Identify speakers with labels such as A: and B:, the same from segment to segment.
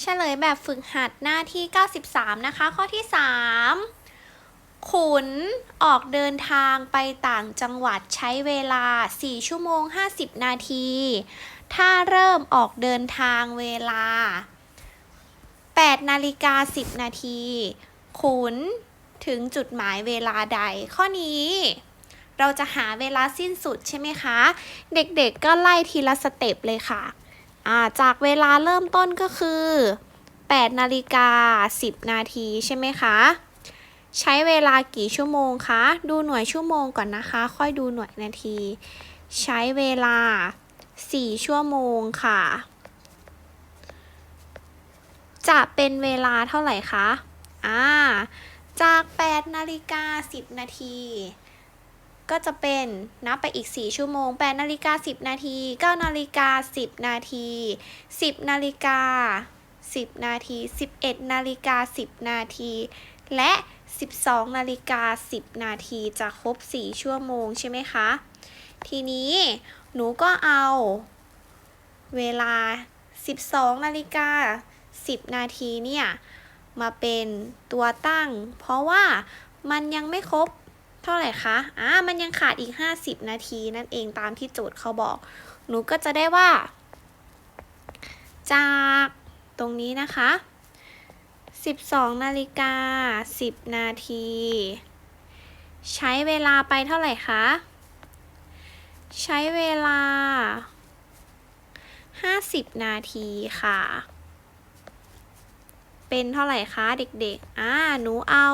A: เฉลยแบบฝึกหัดหน้าที่ 93 นะคะ ข้อที่ 3 ขุนออกเดินทางไปต่างจังหวัดใช้เวลา 4 ชั่วโมง 50 นาที ถ้าเริ่มออกเดินทางเวลา 8 นาฬิกา 10 นาที ขุนถึงจุดหมายเวลาใด ข้อนี้เราจะหาเวลาสิ้นสุดใช่ไหมคะ เด็กๆก็ไล่ทีละสเต็ปเลยค่ะ จากเวลาเริ่มต้นก็คือ 8 นาฬิกา 10 นาทีใช่ไหมคะ ใช้เวลากี่ชั่วโมงคะ ดูหน่วยชั่วโมงก่อนนะคะ ค่อยดูหน่วยนาที ใช้เวลา 4 ชั่วโมงค่ะ จะเป็นเวลาเท่าไหร่คะ อ่า จาก 8 นาฬิกา 10 นาที ก็จะเป็นนับไปอีก 4 ชั่วโมง8นาฬิกา10 นาที9นาฬิกา10 นาที 10 นาฬิกา 10 นาที 11 นาฬิกา 10 นาที และ 12 นาฬิกา 10 นาทีจะครบ 4 ชั่วโมงใช่ไหมคะ ทีนี้หนูก็เอาเวลา 12 นาฬิกา 10 นาทีเนี่ย มาเป็นตัวตั้ง เพราะว่ามันยังไม่ครบ เท่าไหร่คะอ่ามันยังขาดอีก 50 นาทีนั่นเองตามที่โจทย์เขาบอก หนูก็จะได้ว่า จากตรงนี้นะคะ 12 นาฬิกา 10 นาที ใช้เวลาไปเท่าไหร่คะ ใช้เวลา 50 นาทีค่ะ เป็นเท่าไหร่คะเด็กๆ อ่า หนูเอา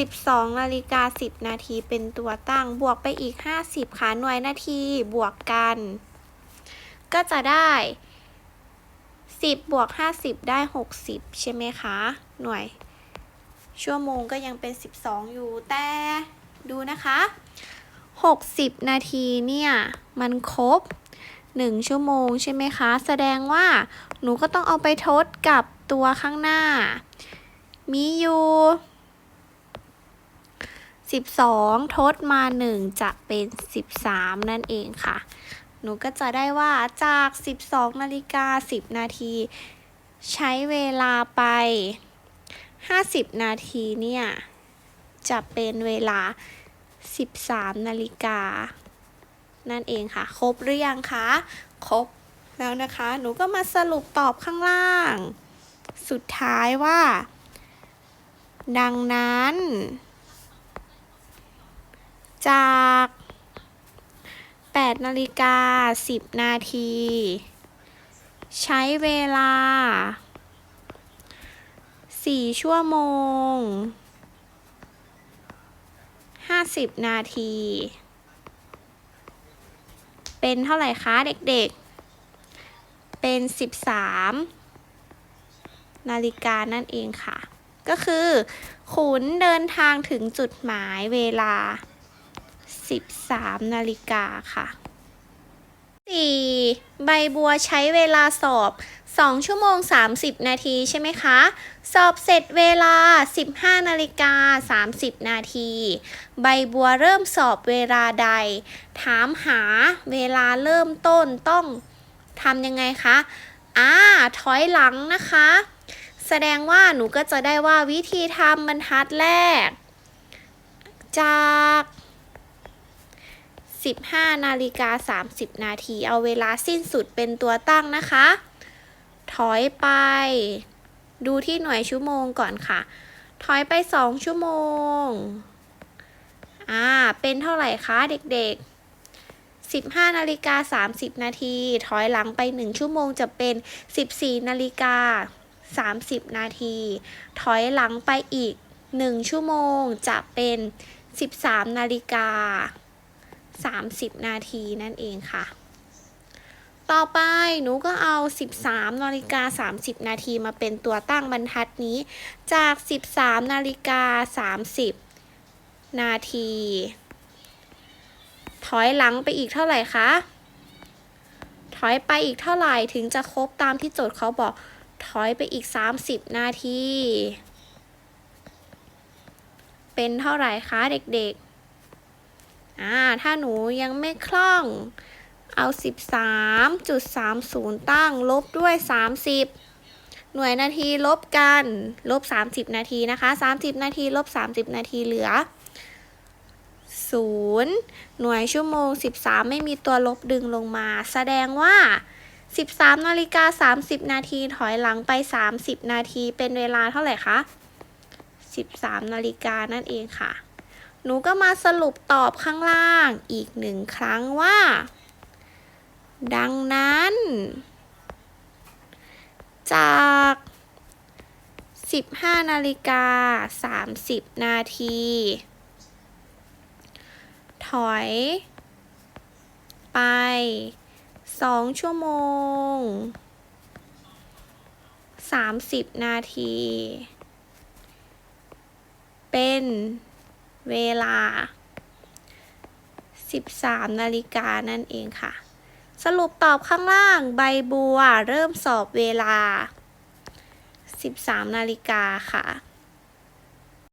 A: 12นาฬิกา10 นาทีเป็นตัวตั้ง บวกไปอีก 50 ค่ะ หน่วยนาทีบวกกัน ก็จะได้ 10 บวก 50 ได้ 60 ใช่ไหมคะ หน่วย ชั่วโมงก็ยังเป็น 12 อยู่ แต่ดูนะคะ 60 นาทีเนี่ย มันครบ 1 ชั่วโมงใช่ไหมคะ แสดงว่าหนูก็ต้องเอาไปทดกับตัวข้างหน้า มีอยู่ 12 ทดมา 1 จะเป็น 13 นั่นเองค่ะ หนูก็จะได้ว่าจาก 12นาฬิกา10 นาที ใช้เวลาไป 50 นาทีเนี่ย จะเป็นเวลา 13นาฬิกานั่นเองค่ะ ครบหรือยังคะ ครบแล้วนะคะ หนูก็มาสรุปตอบข้างล่าง สุดท้ายว่า ดังนั้น จาก 8 นาฬิกา 10 นาที ใช้เวลา 4 ชั่วโมง 50 นาที เป็นเท่าไหร่คะเด็กๆ เป็น 13 นาฬิกานั่นเองค่ะ ก็คือ ขุนเดินทางถึงจุดหมายเวลา 13 นาฬิกาค่ะ 4. ใบบัวใช้เวลาสอบ 2 ชั่วโมง 30 นาทีใช่ไหมคะ สอบเสร็จเวลา 15 นาฬิกา 30 นาที ใบบัวเริ่มสอบเวลาใด ถามหาเวลาเริ่มต้นต้องทำยังไงคะอ่าถอยหลังนะคะ แสดงว่าหนูก็จะได้ว่าวิธีทำบรรทัดแรก จาก 15นาฬิกา30 นาที เอาเวลาสิ้นสุดเป็นตัวตั้งนะคะ ถอยไป ดูที่หน่วยชั่วโมงก่อนค่ะ ถอยไป 2 ชั่วโมง อ่า เป็นเท่าไหร่คะเด็กๆ15นาฬิกา30 นาที ถอยหลังไป 1 ชั่วโมงจะเป็น 14นาฬิกา30 นาที ถอยหลังไปอีก 1 ชั่วโมงจะเป็น 13นาฬิกา 30 นาทีนั่นเองค่ะ ต่อไปหนูก็เอา 13นาฬิกา30 นาทีมาเป็นตัวตั้งบรรทัดนี้ จาก 13นาฬิกา30 นาที ถอยหลังไปอีกเท่าไหร่คะ ถอยไปอีกเท่าไหร่ถึงจะครบตามที่โจทย์เขาบอก ถอยไปอีก 30 นาที เป็นเท่าไหร่คะเด็กๆ อ่าถ้าหนูยังไม่คล่อง เอา 13.30 ตั้งลบด้วย 30 หน่วยนาทีลบกัน ลบ 30 นาทีนะคะ 30 นาทีลบ 30 นาทีเหลือ 0 หน่วยชั่วโมง 13 ไม่มีตัวลบดึงลงมา แสดงว่า13นาฬิกา30 นาทีถอยหลังไป 30 นาทีเป็นเวลาเท่าไหร่คะ 13นาฬิกานั่นเองค่ะ หนูก็มาสรุปตอบข้างล่างอีกหนึ่งครั้งว่า ดังนั้น จาก 15 นาฬิกา 30 นาที ถอย ไป 2 ชั่วโมง 30 นาที เป็น เวลา 13 นาฬิกานั่นเองค่ะ สรุปตอบข้างล่างใบบัวเริ่มสอบเวลา 13 นาฬิกาค่ะ